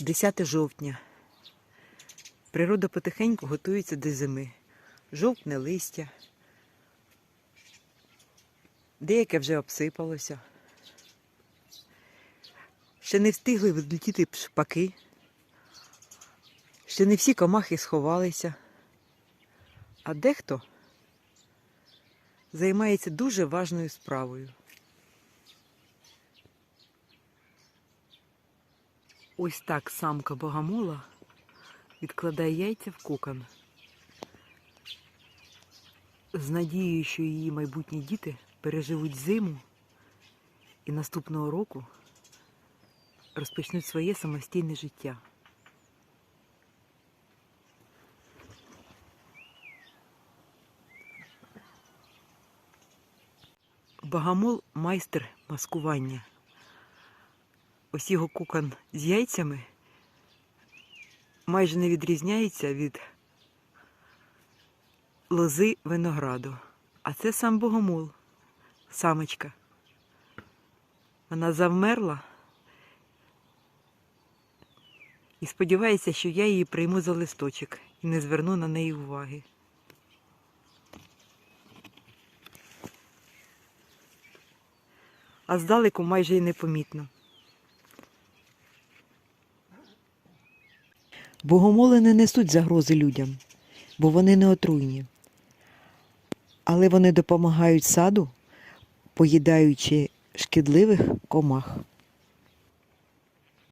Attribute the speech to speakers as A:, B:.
A: 10 жовтня. Природа потихеньку готується до зими. Жовтне листя. Деяке вже обсипалося. Ще не встигли відлетіти шпаки. Ще не всі комахи сховалися. А дехто займається дуже важною справою. Ось так самка богомола відкладає яйця в кокон. З надією, що її майбутні діти переживуть зиму і наступного року розпочнуть своє самостійне життя. Богомол майстер маскування. Ось його кукон з яйцями майже не відрізняється від лози винограду. А це сам богомол, самочка. Вона завмерла і сподівається, що я її прийму за листочок і не зверну на неї уваги. А здалеку майже й непомітно. Богомоли не несуть загрози людям, бо вони не отруйні. Але вони допомагають саду, поїдаючи шкідливих комах.